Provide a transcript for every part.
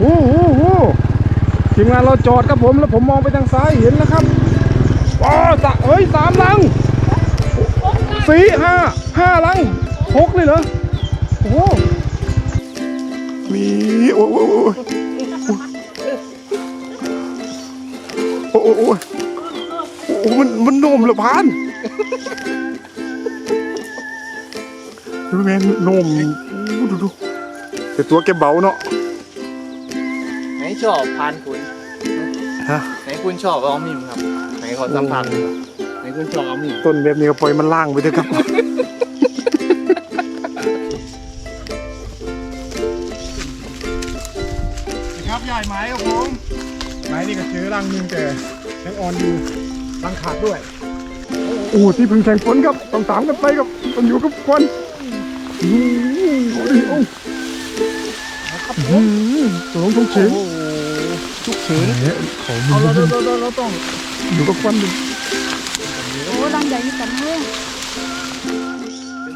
โอ้โหโอ้ทีมงานเราจอดครับผมแล้วผมมองไปทางซ้ายเห็นแล้วครับอ๋อสะเฮ้ยสามลังสี่ห้าห้าลังหกเลยเหรอโอ้โหมีโอ้โหโอ้โหโอ้โหโอ้โอ้มันมันโนมหรือพานดูแม่งโนมดูดูแต่ตัวแกเบาเนาะ ชอบพานคุณฮะไหนคุณชอบเอามิมครับ ไหนขอสัมผัสหน่อยครับไหนคุณชอบเอามิมต้นแบบนี้ก็ปล่อยมันล่างไปเถอะครับครับยายไม้ครับผมไม้นี่ก็เจอรังหนึงแต่ยังอ่อนอยู่รังขาดด้วยโอ้ที่พึ่งแข่งฝนครับต้องตามกันไปครับต้องอยู่กับควันอืมโอ้ดิโอ้อืมตัวลงต้องเฉง ฉุกเฉินเนี่ยเขาเอาเราเราเราเราต้องอยู่กับควันดิโอ้รังใหญ่อยู่กันเว้ย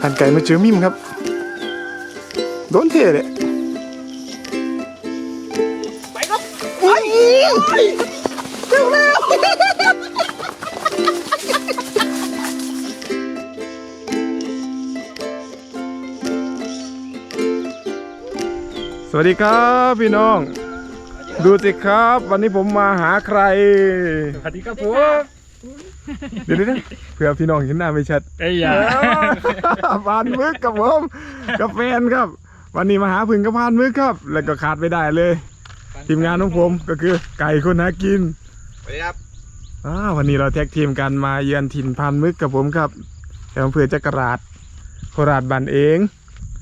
ทานไก่มาเจอมิมครับ โดนเทเลยไปครับสวัสดีครับพี่น้อง ดูสิครับ วันนี้ผมมาหาใคร สวัสดีครับผมเดี๋ยวเดี๋ยวเดี๋ยวเผื่อพี่น้องเห็นหน้าไม่ชัดไอ้ยาพานมึกกับผมกับแฟนครับ วันนี้มาหาพึ่งกับพานมึกครับ แล้วก็ขาดไม่ได้เลย ทีมงานของผมก็คือไก่คนหากินสวัสดีครับอ่าวันนี้เราแท็กทีมกันมาเยือนถิ่นพานมึกกับผมครับแต่อำเภอจักราดโคราชบันเอง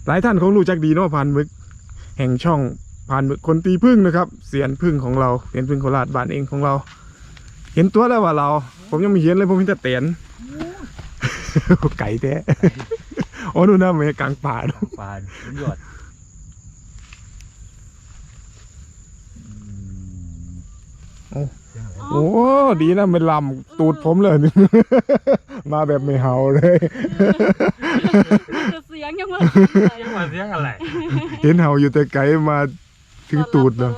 หลายท่านคงรู้จักดีเนาะพานมึก แห่งช่อง พานมึกคนตีพึ่งนะครับ เสียนพึ่งของเราเสียนพึ่งโคราชบันเองของเรา เห็นตัวแล้วว่าเรา ผมยังไม่เห็นเลยผมเห็นแต่เตียนไก่แท้โอ้ดูหน้าเมกลางป่าดูปานยอดโอ้ดีนะไม่ลำตูดผมเลย มาแบบไม่เห่าเลยเสียงยังว่ายังมาเสียงอะไร เห็นเห่าอยู่แต่ไกลมา ถึงตูดเนาะ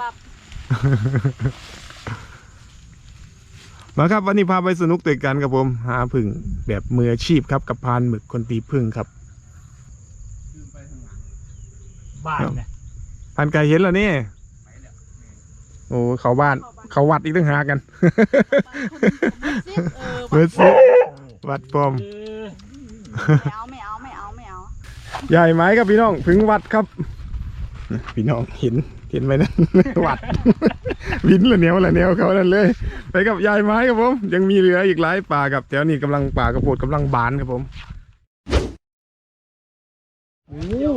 มาครับวันนี้พาไปสนุกด้วยกันครับผม หาพึ่งแบบมืออาชีพครับกับพานหมึกคนตีพึ่งครับบ้านเนี่ยพานไก่เห็นแล้วนี่โอ้เขาบ้านเขาวัดอีกตั้งหากันเออเมื่อสิวัดปลอมไม่เอาไม่เอาไม่เอาไม่เอาใหญ่ไหมครับพี่น้องพึงวัดครับ พี่น้องเห็น เห็นไหมนั่นวัด วินละแนวละแนวเขานั่นเลย ไปกับยายไม้ครับผม ยังมีเหลืออีกหลายป่าครับแถวนี้กำลังป่ากระโพดกำลังบานครับผมโอ้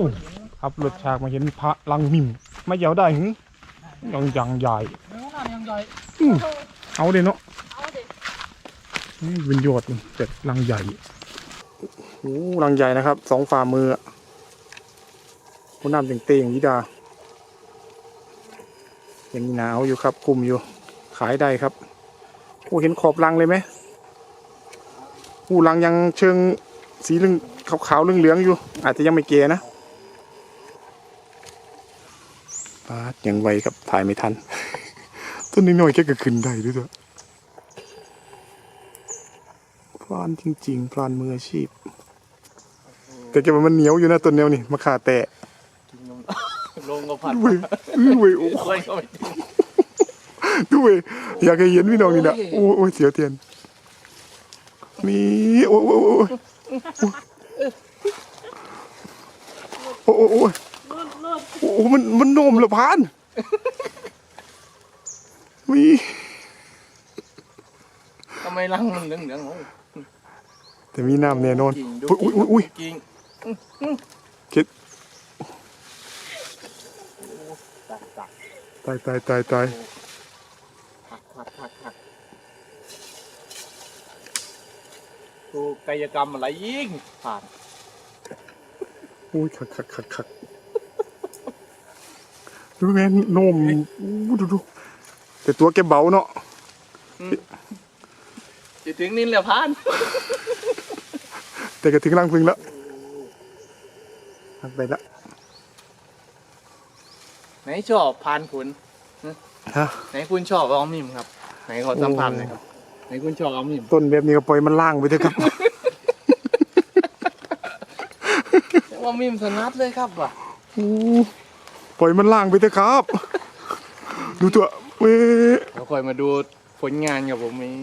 ขับรถฉากมาเห็นพระลังมิมไม่เหยาได้หึยังยังใหญ่ยังใหญ่อื้อเอาเลยเนาะเอาดินี่เป็นยอดนี่แต่ลังใหญ่โอ้ลังใหญ่นะครับสองฝ่ามืออะโอ้น้ำเต่งๆยิดา ยังหนาวอยู่ครับคุมอยู่ ขายได้ครับโอ้เห็นขอบรังเลยไหมโอ้รังยังเชิงสีเหลืองขาวๆเหลืองๆอยู่ อาจจะยังไม่เกนะปาดยังไวครับถ่ายไม่ทัน ต้นน้อยๆแค่ก็ขึ้นได้ด้วยตัวพรานจริงๆพรานมืออาชีพ แต่แกว่ามันเหนียวอยู่นะต้นแนวนี่มาขาแตะ ลงก็ผัดด้วยด้วยโอ้กล้วยก็ไม่ด้วยอยากให้เห็นพี่น้องนี่นะโอ้โอ้ยเสียวเทียนมีโอ้โอ้โอ้โอ้โอ้โอ้โอ้เลิศเลิศโอ้มันมันโนมเหรือพานมีทำไมรังมันเหลืองเหลืองโอ้แต่มีน้ำแน่นอนกิ่งดูอุ้ยอุ้ยอุ้ย กิ่งคิดตักตักตายตายตายตายหักหักหักหักกูกายกรรมอะไรยิงผ่านอุ้ยขักขักขักขักดูแม่นโนมอู้ดูดูแต่ตัวแกเบาเนาะจะถึงนินแล้วผ่าน แต่ก็ถึงรังพึ่งแล้วหักไปละไหน ชอบพานคุณฮะไหนคุณชอบเอามิมครับ ไหนขอสัมผัสหน่อยครับไหนคุณชอบเอามิมต้นแบบนี้ก็ปล่อยมันล่างไปเถอะครับ ว่ามิมสนัดเลยครับว่ะปล่อยมันล่างไปเถอะครับ ดูตัวเว้ยเดี๋ยวคอยมาดูผลงานกับผมนี้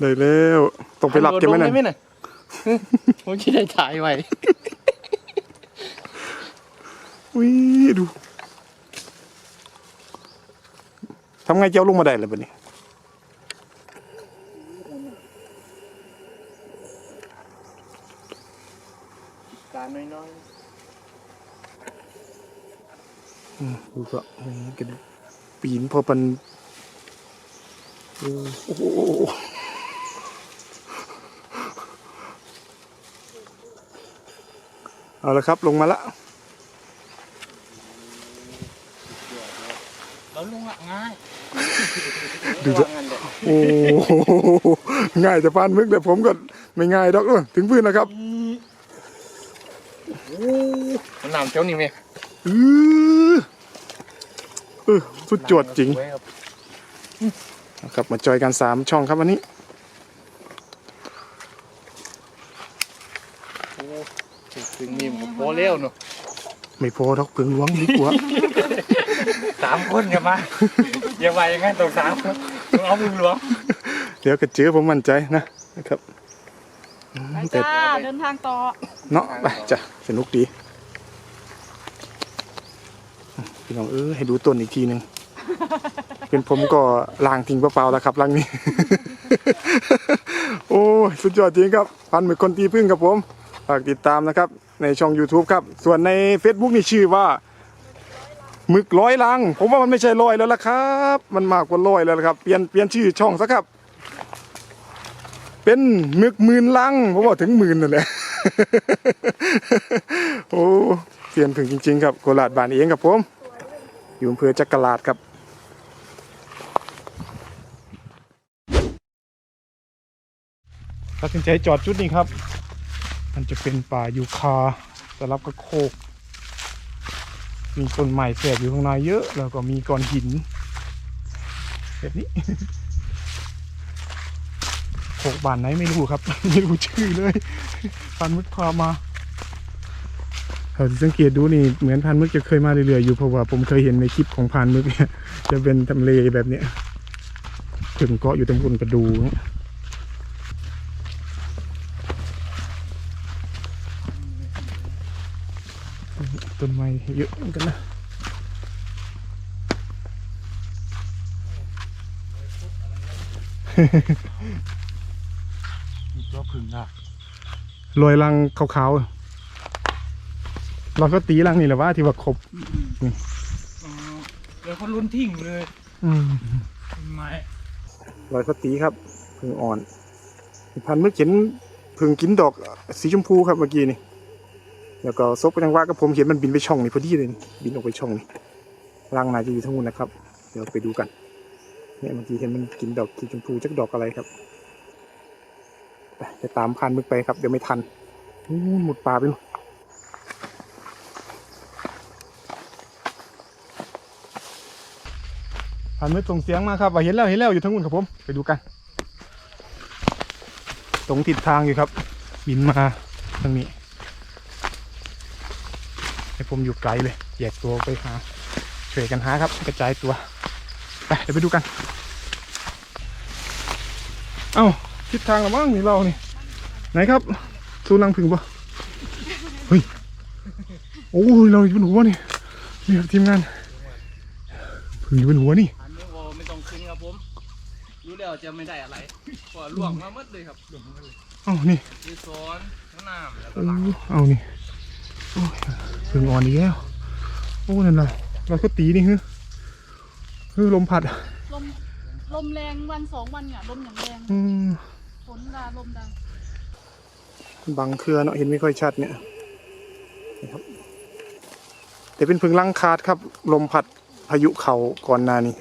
ได้แล้วต้องไปหลับเก็บไว้หน่อยได้ไหมน่ะผมคิดได้ถ่ายไว้ วิดูทำไงเจ้าลงมาได้เลยบัดนี้การน้อยอืมดูก็นี่กันปีนพอปันโอ้โหเอาละครับลงมาละ ๆแล้วลงละง่าย ดูจะว่างั้นแหละโอ้โหง่ายจะปานมึกแต่ผมก็ไม่ง่ายดอกเออถึงพื้นแล้วครับมันน้ำเจ้านี่ไหมอือเออสุดจวดจริงไว้ครับนะครับมาจอยกันสามช่องครับวันนี้โอ้ถึงมิมก็พอเร็วเนาะไม่พอดอกเพิงหลวงดีกว่าสามคนกันมา อย่าไปอย่างนั้นต้องสามคนต้องเอามือหลวงเดี๋ยวก็เจอผมมั่นใจนะนะครับอืมไปแต่จ้าเดินทางต่อเนาะไปจ้ะสนุกดีพี่น้องเออให้ดูต้นอีกทีหนึ่งเป็นผมก็ล้างทิ้งเปล่าๆแล้วครับลังนี้ โอ้ยสุดยอดจริงครับพันหมึกคนตีพึ่งครับผมฝากติดตามนะครับ ในช่อง YouTube ครับ ส่วนใน Facebook นี่ชื่อว่า หมึกร้อยลัง ผมว่ามันไม่ใช่ร้อยแล้วล่ะครับ มันมากกว่าร้อยแล้วล่ะครับ เปลี่ยนเปลี่ยนชื่อช่องซะครับ เป็นหมึกหมื่นลังผมบอกถึงหมื่นนั่นแหละ โอ้เปลี่ยนถึงจริง ๆ ครับโคราชบ้านเองครับผม อยู่อำเภอจักราดครับตัดสินใจจอดจุดนี้ครับ มันจะเป็นป่ายูคาสลับกับโคก มีต้นไม้แฝดอยู่ข้างในเยอะ แล้วก็มีก้อนหินแบบนี้โคกบานไหนไม่รู้ครับ ไม่รู้ชื่อเลยพันมึกพามาเราสังเกตดูนี่เหมือนพันมึกจะเคยมาเรื่อยๆอยู่เพราะว่าผมเคยเห็นในคลิปของพันมึกเนี่ยจะเป็นทำเลแบบเนี้ยถึงเกาะอยู่ตรงบนกระดูเนี่ย ต้นไม้เยอะเหมือนกันนะมีตัวพึ่งอะลอยลังขาวๆเราก็ตีลังนี่แหละว่าที่ว่าครบเดี๋ยวเขาลุ้นทิ้งเลยอืมไม้ลอยก็ตีครับพึ่งอ่อนพันเมื่อเขียนพึ่งกินดอกสีชมพูครับเมื่อกี้นี่ แล้วก็ซบก็ยังว่ากับผมเห็นมันบินไปช่องนี่พอดีเลยนี่บินออกไปช่องนี่รังน่าจะอยู่ทั้งหมดนะครับ เดี๋ยวไปดูกันเนี่ยเมื่อกี้เห็นมันกินดอกสีชมพูจักดอกอะไรครับไปตามพันมึกไปครับเดี๋ยวไม่ทันหูหมดป่าไปหมดพันมึกส่งเสียงมาครับว่าเห็นแล้วเห็นแล้วอยู่ทั้งหมดครับผมไปดูกันตรงทิศทางอยู่ครับ บินมาทางนี้ ให้ผมอยู่ไกลเลยแยกตัวไปหาช่วยกันหาครับ กระจายตัว ไปเดี๋ยวไปดูกัน เอ้าทิศทางละมั้งนี่เรานี่ไหนครับสู้รังผึ่งปะเฮ้ยโอ้ยเราอยู่บนหัวนี่นี่ครับทีมงานผึ่งอยู่บนหัวนี่อันนี้โอไม่ต้องขึ้นครับผมรู้แล้วจะไม่ได้อะไรเพราะล่วงมาหมดเลยครับเอ้านี่มีโซนข้างหน้าแล้วก็โอ้หลังเอานี่ โอ้ยผึ่งอ่อนอีกแล้ว โอ้นั่นน่ะเราก็ตีนี่ฮึฮึลมพัด ลม ลมแรงวันสองวันเนี่ยลมอย่างแรงอืมฝนดาลมดังบังเครือเนาะเห็นไม่ค่อยชัดเนี่ยนะครับแต่เป็นพึ่งลังขาดครับ ลมพัดพายุเขาก่อนหน้านี้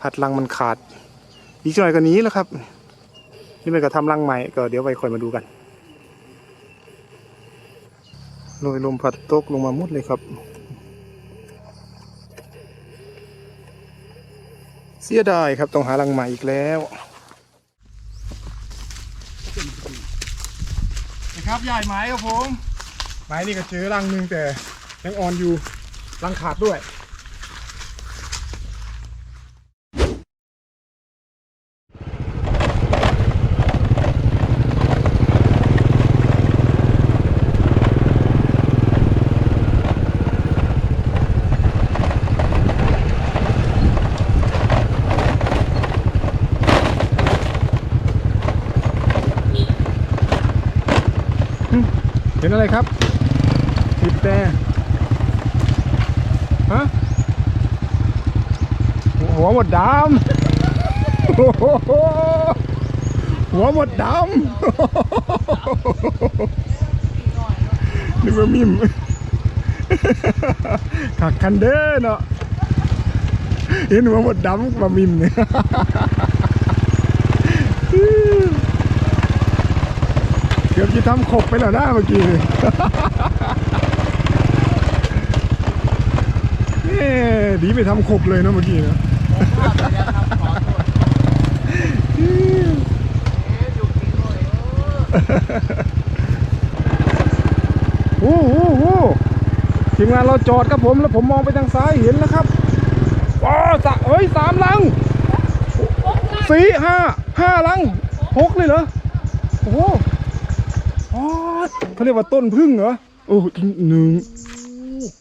พัดลังมันขาด อีกหน่อยก็หนี้แล้วครับ นี่มันก็ทำรังใหม่ก็เดี๋ยวไปคอยมาดูกัน ลอยลมพัดตกลงมาหมดเลยครับ เสียดายครับต้องหาลังใหม่อีกแล้วนะครับใหญ่ไม้ครับผม ไม้นี่ก็เจอรังหนึ่งแต่ยังอ่อนอยู่รังขาดด้วย ฮะหัวหมดดำหัวหมดดำนึกว่ามิมขักคันเด้อเนาะเห็นหัวหมดดำมามิมเนี่ยเกือบจะทำขบไปแล้วนะเมื่อกี้ นี่ ดีไปทำขบเลยนะเมื่อกี้นะโอ้โหทีมงานเราจอดครับผมแล้วผมมองไปทางซ้ายเห็นแล้วครับว้าวสะเอ้ยสามลังสี่ห้าห้าลังหกเลยเหรอโอ้โหเขาเรียกว่าต้นพึ่งเหรอโอ้หนึ่ง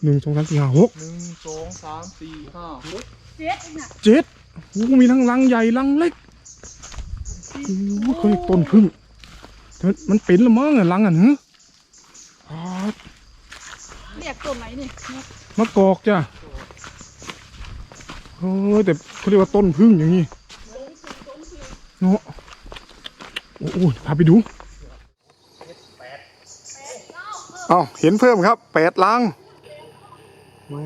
หนึ่งสองสามสี่ห้าหกหนึ่ง สองสามสี่ห้าหกเจ็ดน่ะเจ็ดโอ้โหมีทั้งลังใหญ่ลังเล็กโอ้โหเขาเรียกต้นพึ่งแต่มันมันเป็นละมั้งอะลังอะเนอะอ๋อเรียกต้นไหนนี่มะกอกจ้ะโอ้ยแต่เขาเรียกว่าต้นพึ่งอย่างนี้เนาะโอ้โหพาไปดูเอาเห็นเพิ่มครับแปดลัง แหม่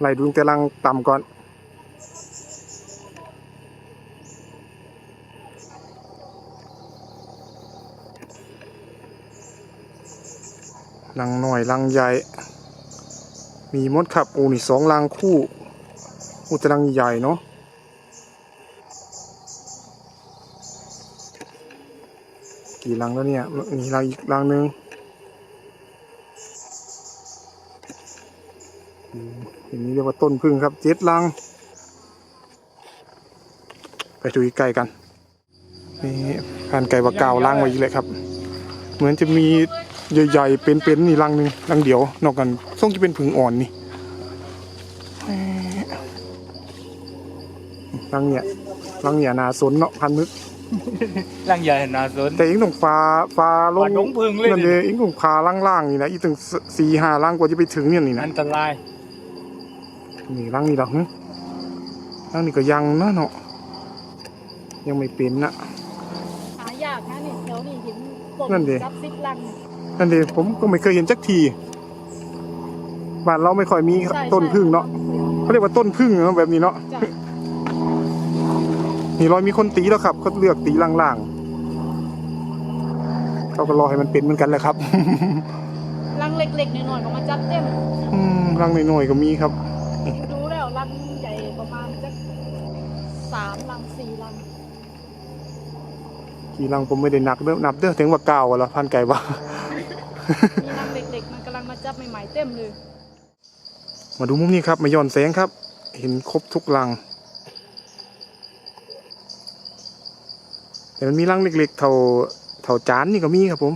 ไล่ดูงแต่ลังต่ำก่อน ลังหน่อยลังใหญ่ มีมดครับ โอ้นี่สองลังคู่อ้แต่ลังใหญ่เนาะกี่ลังแล้วเนี่ย มีลังอีกลังหนึ่ง อืมอย่างนี้เรียกว่าต้นพึ่งครับเจ็ดลัง ไปดูใกล้ๆกันนี่ผ่านไก่ว่าเก่าลังไว้อีกเลยครับ เหมือนจะมีใหญ่ๆเป็นๆนี่ลังหนึ่งลังเดียวนอกกันส่งจะเป็นผึ่งอ่อนนี่แหม่ลังเนี่ยลังเนี่ยนาสนเนาะพันมึกร่างใหญ่นาสนแต่อิงต้องฟ้าฟ้าลปางดงพึ่งเลยนั่นเลยอิงต้องพาล่างๆนี่นะอีกถึงสี่ห้าล่างกว่าจะไปถึงเนี่ยนี่นะอันตราย นี่ล่างนี่ดอกหึล่างนี่ก็ยังนะเนาะยังไม่เป็นนะหายากนะนี่เดี๋ยวนี่เห็นต้นนั่นดิซับซิกลังนี่นั่นเลยผมก็ไม่เคยเห็นจักทีบ้านเราไม่ค่อยมีใช่ต้นใช่พึ่งเนาะเขาเรียกว่าต้นพึ่งเนาะแบบนี้เนาะจ้ะนี่รอยมีคนตีแล้วครับเขาเลือกตีล่างๆเขาก็รอให้มันเป็นเหมือนกันแหละครับลังเล็กๆหน่อยๆก็มาจับเต็มอืมรังหน่อยๆก็มีครับ ดูแล้วลังใหญ่ประมาณสักสามลังสี่ลัง กี่รังผมไม่ได้นักเด้อนับเด้อถึงว่าเก้าอะละพันไก่ว่ามีลังเล็กๆมันกำลังมาจับใหม่ๆเต็มเลย มาดูมุมนี้ครับมาย้อนแสงครับ เห็นครบทุกรังแต่มันมีรังเล็กๆเท่าเท่าจานนี่ก็มีครับผม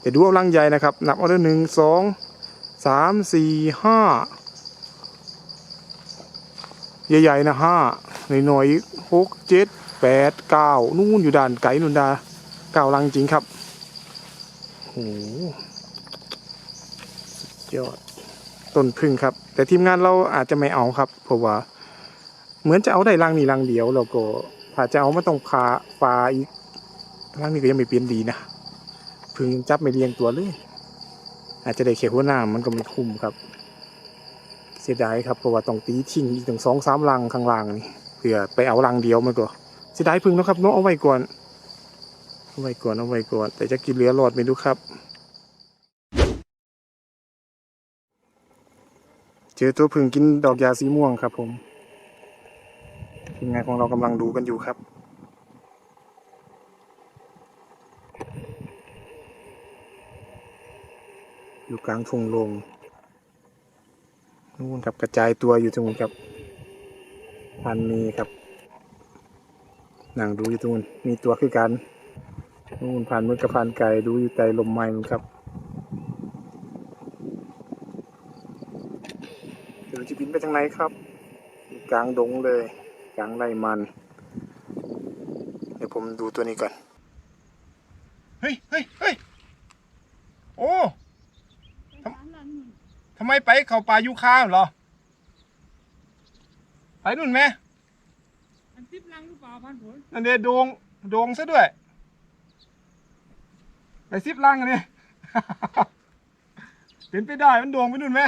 แต่ดูเอารังใหญ่นะครับนับเอาเด้อหนึ่งสองสามสี่ห้า ใหญ่ๆนะห้าหน่อยๆหกเจ็ดแปดเก้านู่นอยู่ด่านไกลนุนดาเก้ารังจริงครับโอ้โหสุดยอดต้นพึ่งครับ แต่ทีมงานเราอาจจะไม่เอาครับ เพราะว่า เหมือนจะเอาได้รังนี้รังเดียวแล้วก็ถ้าจะเอามาต้องพาปลาอีกรังนี้ก็ยังไม่เปลี่ยนดีนะพึ่งจับไม่เรียงตัวเลย อาจจะได้เขียวหัวหน้ามันก็ไม่คุ้มครับ สียดายครับเพราะว่าต้องตีทิ้งอีกถึงสองสามรังข้างล่างนี่เพื่อไปเอารังเดียวมันก็เสียดายพึ่งนะครับเนาะเอาไว้ก่อนเอาไว้ก่อนเอาไว้ก่อน แต่จะกินเหลือรอดไม่รู้ครับ เจอตัวผึ่งกินดอกยาสีม่วงครับผมทีมงานของเรากำลังดูกันอยู่ครับอยู่กลางทุ่งลง นู่นครับกระจายตัวอยู่ตรงนู้นครับพันมีครับนั่งดูอยู่ตรงนู้นมีตัวคือกันนู่นผ่านมือกับผ่านไก่ดูอยู่ใต้ลมไม้นู่นครับเดี๋ยวจะบินไปทางไหนครับ กลางดงเลยกลางไร่มัน เดี๋ยวผมดูตัวนี้ก่อน เฮ้ยเฮ้ยเฮ้ยโอ้ ทำไมไปเขาป่ายูคาเหรอ ไปนู่นไหมมันซิปลังหรือเปล่าพันผลนั่นเดโดงโดงซะด้วย ไปซิปล่างกันนี่เป็นไปได้มันโดงไปนู่นไหม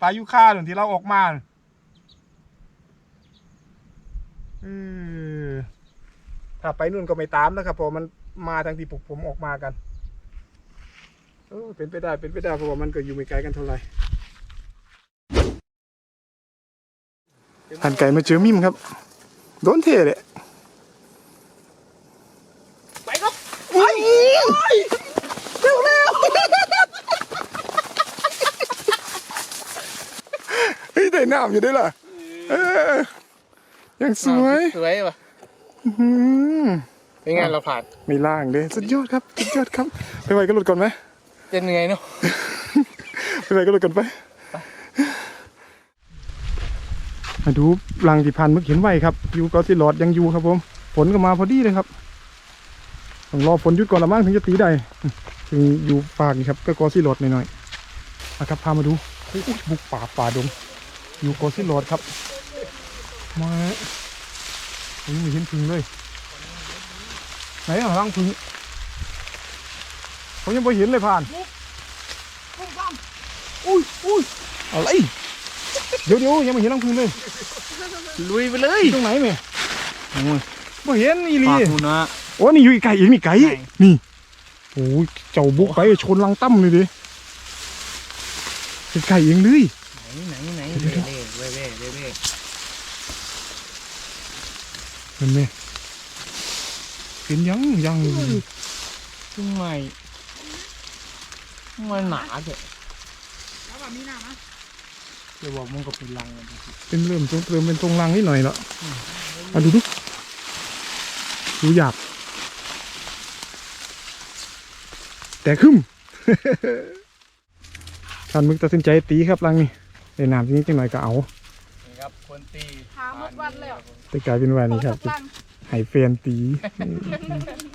ป่ายูคาหนุนที่เราออกมาน่ะเออถ้าไปนู่นก็ไม่ตามนะครับเพราะมันมาทางที่พวกผมออกมากันเออเป็นไปได้เป็นไปได้เพราะว่ามันก็อยู่ไม่ไกลกันเท่าไหร่หันไก่มาเจอมิมครับ โดนเทเลยไปครับไปเร็วเร็วเฮ้ยได้น้ำอยู่ด้วยล่ะเออยังสวยสวยว่ะอื้อหือเป็นไงเราผ่านไม่ล่างเลยสุดยอดครับสุดยอดครับไปไหวก็หลุดก่อนไหม จะเหนื่อยเนาะไปไหวก็หลุดก่อนไป มาดูรังที่พันเมื่อเห็นไว้ครับอยู่ก็สิหลอดยังอยู่ครับผมฝนก็มาพอดีเลยครับต้องรอฝนหยุดก่อนละมั้งถึงจะตีได้ถึงอยู่ปากนี่ครับ ก็กอสิหลอดหน่อยๆนะครับพามาดูบุกป่าป่าดงอยู่กอสิหลอดครับมาผมไม่เห็นพึ่งเลยไหนอะรังพึ่ง ผมยังไม่เห็นเลยผ่านอุ้ยอุ้ยอะไรเดี๋ยวเดี๋ยวยังไม่เห็นรังพึ่งเลยลุยไปเลยตรงไหนแม่บ่เห็นอีหลีปากหูนะโอ้นี่อยู่อีกไก่อีกนี่ไก่ไหนนี่โอ้ยเจ้าบุกไปชนลังตั้มเลยดิเป็นไก่เองเลยไหนไหนเว่เว่เว่เว่เว่เว่เห็นไหมเป็นยังยังทำไมทำไมหนาเถอะแล้วแบบมีหน้านะเดี๋ยวบอกมึงก็เป็นรังเลยเป็นเริ่มตรงเริ่มเป็นตรงลังนิดหน่อยแล้วมาดูดิดูหยาบแต่ขึ้นท่านมึกตัดสินใจตีครับลังนี่ในน้ำทีนี้จังหน่อยก็เอานี่ครับคนตีหาหมดวันเลยเหรอแต่กลายเป็นว่านี่ครับขอสักลังไห้แฟนตีเ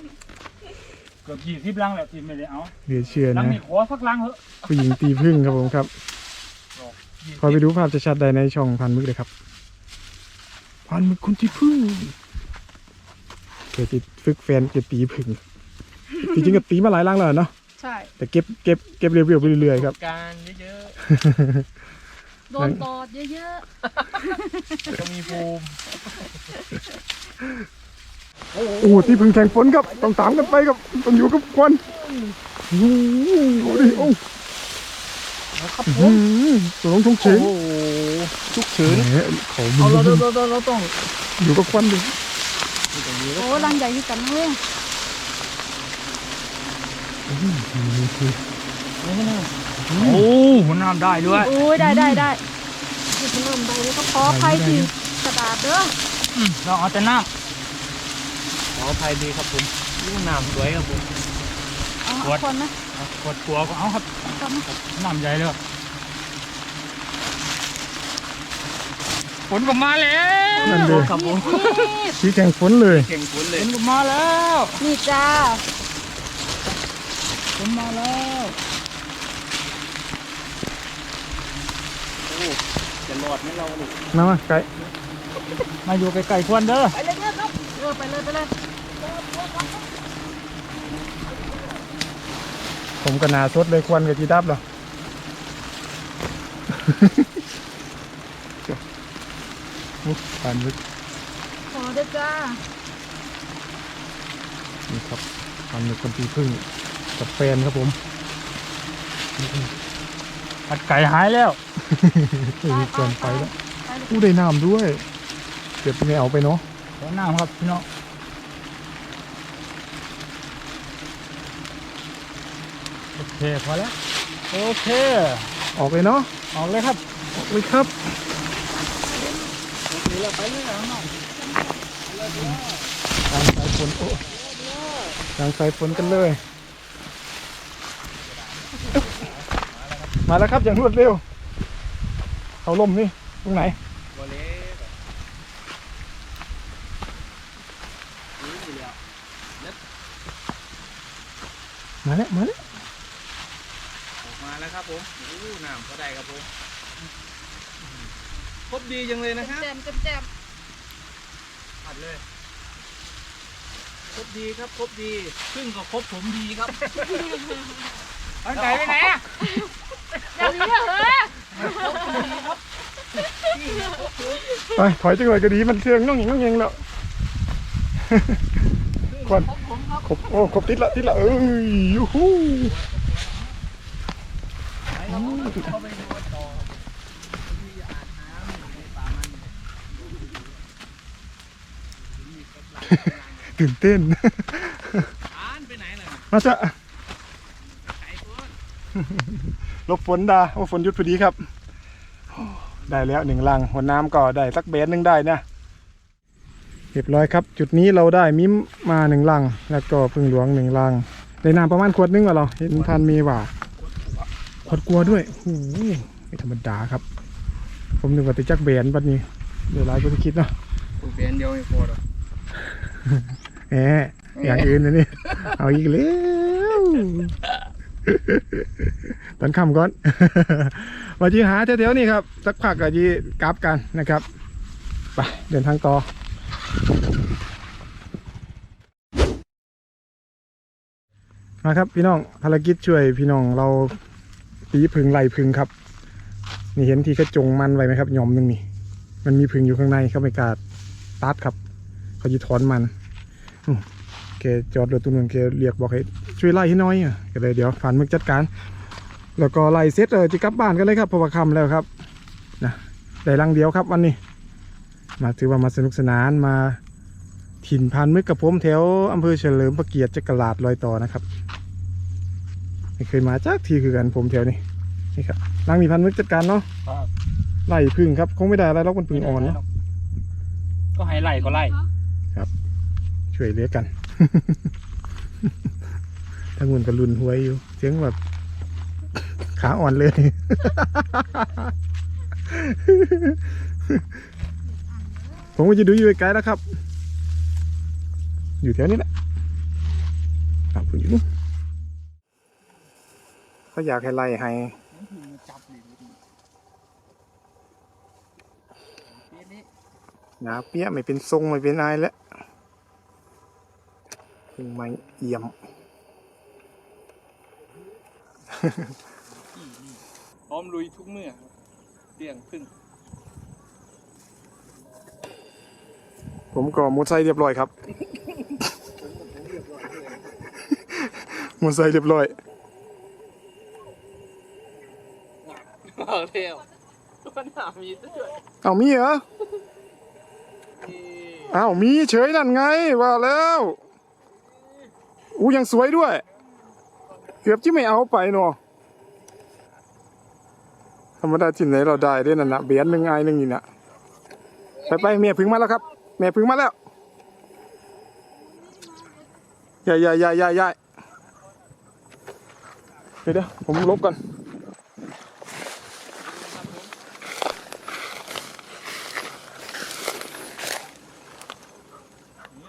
กือบยี่สิบลังแหละทีไม่ได้เอาเหลือเชื่อลังนะ นี่ขอสักลังเถอะผู้หญิงตีพึ่งครับผมครับคอยไปดูภาพชัดๆได้ในช่องพันมึกเลยครับ พันมึกคนที่พึ่งเดี๋ยวจะฝึกแฟนจะตีพึ่ง จริงๆก็ตีมาหลายลังแล้วเนาะ ใช่ แต่เก็บเก็บเก็บเรียวๆไปเรื่อยๆครับ การเยอะโดนตอดเยอะๆก็มีภูมิ โอ้โหตีพึ่งแข่งฝนครับต้องตามกันไปครับต้องอยู่กับควันโอ้โหดิโอ้นะครับอื้อหือตัวลงชงเฉโอ้งโหชุกเฉินแหมเขามึเอาเรางเราเราเราต้องอยู่กับควันดิๆโอ้ลังใหญ่ที่กันนะเว้ยโอ้หัวน้ำได้ด้วยโอ้ยได้ได้ได้หยิบเริ่มได้เลยก็ขออภัยที่กระดาษเด้อเราเอาแต่น้ข ออภัยดีครับผมลูกน้ำสวยครับผม เอาเอาคนนะำกดตัวก็เอาครับคนนะน้ำใหญ่เลยฝนก็มาแล้วนั่นเลยครับผมสีแข่งฝนเลย เก่งฝนเลฝยนก็มาแล้วนี่จ้าฝนมาแล้วจะรอดไหมเราลูกมามาไก่มาอยู่ใกล้ๆควันเด้อไปเลยเนี่ยครับเออไปเลยไปเลย ผมก็หนาสดเลยควันกับจีดับเหรอมุกผ่านลึกขอเด้อจ้า นี่ครับผ่านลึกคนตีพึ่งกับแฟนครับผมผัดไก่หายแล้วเฮ้ยเกินไปแล้วไปเลยอู้ได้น้ำด้วย เก็บไม่เอาไปเนาะขอน้ำครับพี่น้องโอ เคพอแล้วโอเค ออกเลยเนาะออกเลยครับออกเลยครับโอเคแล้วไปเลยน้องกลางสายฝนโอ้กลางสายฝนกันเลยอึ๊บมาแล้วครับอย่างรวดเร็วเขาล่มนี่ตรงไหนบอลเล่มาแล้วมาแล้วออกมา แล้วครับผมอู้น้ำก็ได้ครับผมครบดีจังเลยนะครับแจมแจมแจมผัดเลย ครบดีครับครบดีซึ่งก็ครบผมดีครับตั้งใจไปไหนอะอย่างนี้เหรอไปถอยจังเลยก็ดีมันเทืองน้องหญิงน้องเงงแล้วควันครบโอ้ครบติดละติดละเอ้ยยูฮู ตื่นเต้น อ่านไปไหนล่ะมาจะไอ้ตัวหลบฝนดาโอ้ฝนหยุดพอดีครับ ได้แล้วหนึ่งลังหัวน้ำก็ได้สักเบนหนึ่งได้นะเรียบร้อยครับ จุดนี้เราได้มิมมาหนึ่งลัง แล้วก็พึ่งหลวงหนึ่งลัง ได้น้ำประมาณขวดนึงวะเหรอเห็นพันมีว่า ขวดกลัวด้วยโอ้โหไม่ธรรมดาครับ ผมนึกว่าจะจักเบนปัดนี้เดี๋ยวหลายคนคิดเนาะกูเปลี่ยนเดียวไม่พอหรอกแหมอย่างอื่นนะนี่ เอาอีกแล้วตอนค่ำก่อนมาจีหาแถวๆนี่ครับ สักพักก็จีกลับกันนะครับไปเดินทางต่อมาครับพี่น้องภารกิจช่วยพี่น้องเรา ตีพึ่งไหลพึ่งครับ นี่เห็นที่กระจงมันไว้ไหมครับหย่อมหนึ่งนี่มันมีพึ่งอยู่ข้างในเขาไม่กล้าตัดครับ เขาจะถอนมันอืมแกจอดรถตัวนึงแกเรียกบอกให้ช่วยไล่ให้น้อยอะก็เลยเดี๋ยวผ่านมึกจัดการ แล้วก็ไล่เสร็จเออจะกลับบ้านกันเลยครับเพราะว่าคำแล้วครับนะได้ลังเดียวครับวันนี้ มาถือว่ามาสนุกสนานมาถิ่นพันมึกกับผมแถวอำเภอเฉลิมพระเกียรติจักรลาดลอยต่อนะครับ ไม่เคยมาจากทีคือกันผมแถวนี้นี่ครับลังมีพันมึกจัดการเนาะครับไล่พึ่งครับคงไม่ได้อะไรแล้วมันพึ่งอ่อนเนาะก็ให้ไล่ก็ไล่ช่วยเหลือกันทั้งมุนก็รุนหวยอยู่เสียงแบบขาอ่อนเลยผมก็จะดูอยู่ไกลๆแล้วครับ อยู่แถวนี้แหละครับคุณอยู่นู่น เขาอยากให้ไล่ให้จับเลยเปลี่ยนนี่หนาเปี้ยไม่เป็นทรงไม่เป็นอะไรแล้วพึ่งไม้เอี่ยมพร้อมลุยทุกเมื่อครับเตียงพึ่ง ผมก็มุดไซเรียบร้อยครับมุดไซเรียบร้อย เอาเร็วมันหามีด้วยเอามีเหรออ้าวมีเฉยนั่นไงว่าแล้วอู้ยังสวยด้วย เกือบที่ไม่เอาไปเนาะธรรมดาที่ไหนเราได้ได้นั่นนะเบียนหนึ่งไอายหนึ่งนี่นะไปไปเมียพึ่งมาแล้วครับเมียพึ่งมาแล้วใหญ่ใหญ่ใหญ่ใหญ่ใหญ่เดี๋ยวเดี๋ยวผมลบก่อน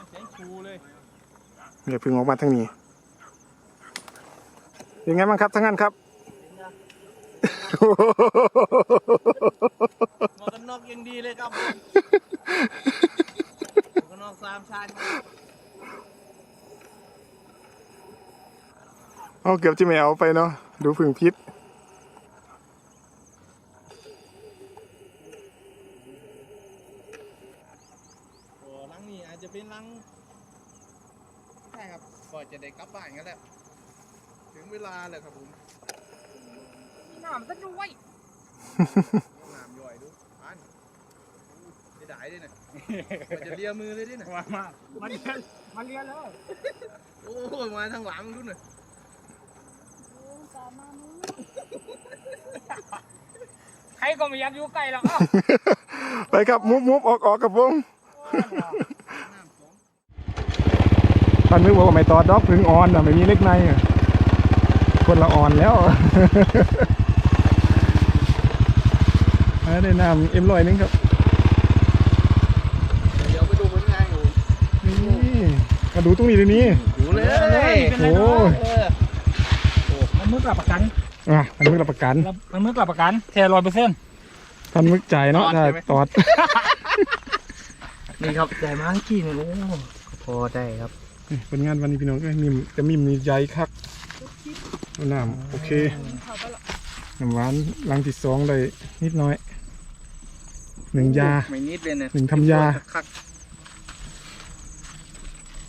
เสียงชูเลย เมียพึ่งออกมาทางนี้เป็นไงบ้างครับทั้งนั้นครับหมวกกันน็อกยังดีเลยครับหมวกกันน็อกสามชั้นเอาเกือบที่ไม่เอาไปเนาะดูพึ่งพิษ โอ้ลังนี่อาจจะเป็นลังใช่ครับก็จะได้กลับบ้านกันแล้ว ถึงเวลาแล้วครับผมมีหนามซะด้วยน้ำย่อยดูอันจะได้ด้วยนะมันจะเลียมือเลยด้วยนะมามามาเรียนมาเรียนแล้วโอ้ยมาทางหลังดูหน่อยโอ้ตามมามึงใครก็ไม่อยากอยู่ใกล้หรอกเอ้าไปครับมุบมุบออกออกกับผมพันมึกบอกว่าไม่ตอดดอกพึ่งอ่อนอะไม่มีเล็กในอะ คนละอ่อนแล้วเออได้น้ำเอ็มลอยนึงครับ เดี๋ยวไปดูผลงานอยู่นี่มาดูตรงนี้เลยวนี้ดูเลยโอ้ยเออมันมือกลับประกันอะพันมึกรับประกันมันมือกลับประกันแท้ร้อยเปอร์เซ็นต์พันมึกจ่ายเนาะถ้าตอด นี่ครับใจมากขี้เนี่ยโอ้พอได้ครับนี่ผลงานวันนี้พี่น้องก็มิมจะมิมนี่ใหญ่คักเอา น้ำโอเคเขาไปละน้ำหวานลังที่สองได้นิดน้อยหนึ่งยาไม่นิดเลยนะหนึ่งทำยาคัก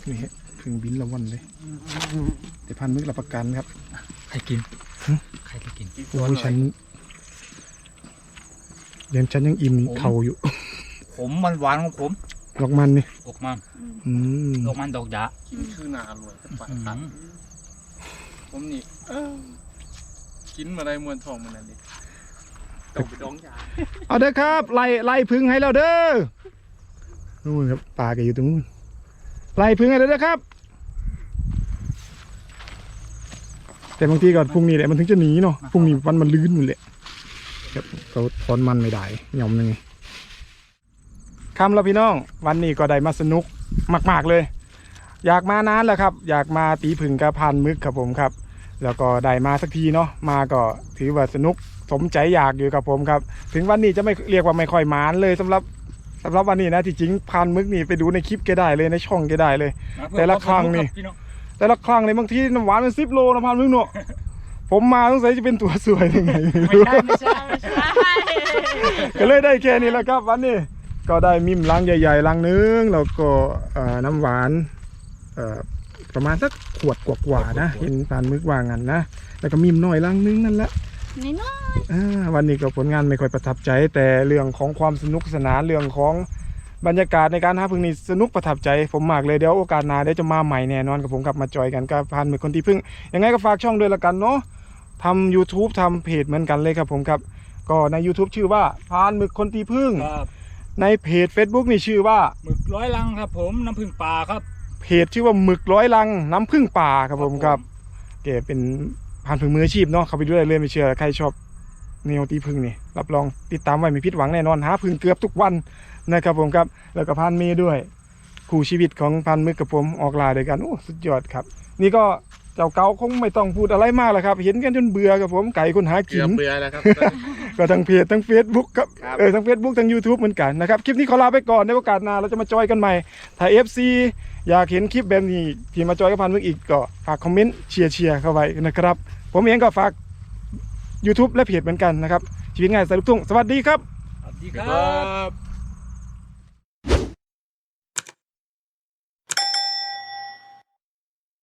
นี่ฮะถึงบินละวันเลยแต่พันมึกรับประกันครับ ใครกินใครจะกินกี่ตัโอ้วยหน่ฉัอยนยังฉันยังอิ่มเข่าอยู่ ผมมันหวานของผมลอกมันนี่ออกมันอืมออกมันดอกยากินคือหนาอร่อยฝันอืตัดม ผมนี่เอ้ากินมาได้มวนทองมันนั่นดิต้องไปดองยาเอาเด้อครับไล่ไล่พึ่งให้เราเด้อนู่นครับปลาแกอยู่ตรงนู้นไล่พึ่งให้เราเด้อครับ แต่บางทีก็พรุ่งนี้แหละมันถึงจะหนีเนาะพรุ่งนี้วันมันลื่นหมดเลยครับเขาถอนมันไม่ได้ยอมยังไงคำแล้วพี่น้อง วันนี้ก็ได้มาสนุกมาก ๆเลย อยากมานานแล้วครับ อยากมาตีผึ่งกระพานมึกครับผมครับ แล้วก็ได้มาสักทีเนาะมาก็ถือว่าสนุกสมใจอยากอยู่ครับผมครับ ถึงวันนี้จะไม่เรียกว่าไม่ค่อยมานเลยสำหรับสำหรับวันนี้นะที่จริงพานมึกนี่ไปดูในคลิปแกได้เลยในช่องแกได้เลย แต่ละครั้งนี่พี่น้องแต่ละครั้งเลยบางทีน้ำหวานเป็นสิบโลนะพานมึกเนาะผมมาสงสัยจะเป็นตัวสวยยังไงไม่ไม่รู้ใช่ไม่ใช่ใช่ก็เลยได้แค่นี้แหละครับวันนี้ก็ได้มิมลังใหญ่ๆลังนึงแล้วก็เอ่อน้ำหวานเอ่อ ประมาณสักขวดกว่าๆนะเห็นพานมึกว่างันนะแล้วก็มิมน้อยลังนึงนั่นแหละนี่เนาะอ่าวันนี้ก็ผลงานไม่ค่อยประทับใจ แต่เรื่องของความสนุกสนานเรื่องของบรรยากาศในการหาพึ่งนี่สนุกประทับใจ ผมมากเลยเดี๋ยวโอกาสหน้าเดี๋ยวจะมาใหม่แน่นอนกับผมกลับมาจอยกันกับพันมือคนที่พึ่งยังไงก็ฝากช่องด้วยละกันเนาะทำ YouTube ทำเพจเหมือนกันเลยครับผมครับก็ใน YouTube ชื่อว่าพานมึกคนตีพึ่งครับในเพจ Facebook นี่ชื่อว่าหมึกร้อยลังครับผมน้ำผึ้งปลาครับ เพจชื่อว่าหมึกร้อยลังน้ำพึ่งป่าครับผมครับเก๋เป็นพานพึ่งมืออาชีพเนาะเข้าไปด้วยเลยไม่เชื่อใครชอบแนวตีพึ่งนี่รับรองติดตามไว้ไม่ผิดหวังแน่นอนหาพึ่งเกือบทุกวันนะครับผมครับแล้วก็พานเมย์ด้วย คู่ชีวิตของพันมึกกับผมออกลาด้วยกันโอ้สุดยอดครับ นี่ก็ เจ้าเก่าคงไม่ต้องพูดอะไรมากแล้วครับ เห็นกันจนเบื่อครับผมไก่คนหาเกืกิอบนเบื่อแล้วครับ ก็ทั้งเพจทั้ง Facebook ครับครับ เออทั้ง Facebook ทั้ง YouTube เหมือนกันนะครับ คลิปนี้ขอลาไปก่อนในโอกาสหน้าเราจะมาจอยกันใหม่ ถ้า FC อยากเห็นคลิปแบบนี้ที่มาจอยกับพันมึกอีกก็ฝากคอมเมนต์เชียร์เชียร์เข้าไว้นะครับ ผมเองก็ฝาก YouTube และเพจเหมือนกันนะครับ ชีวิตง่ายสายลูกทุ่งสวัสดีครับ สวัสดีคครัรับ บ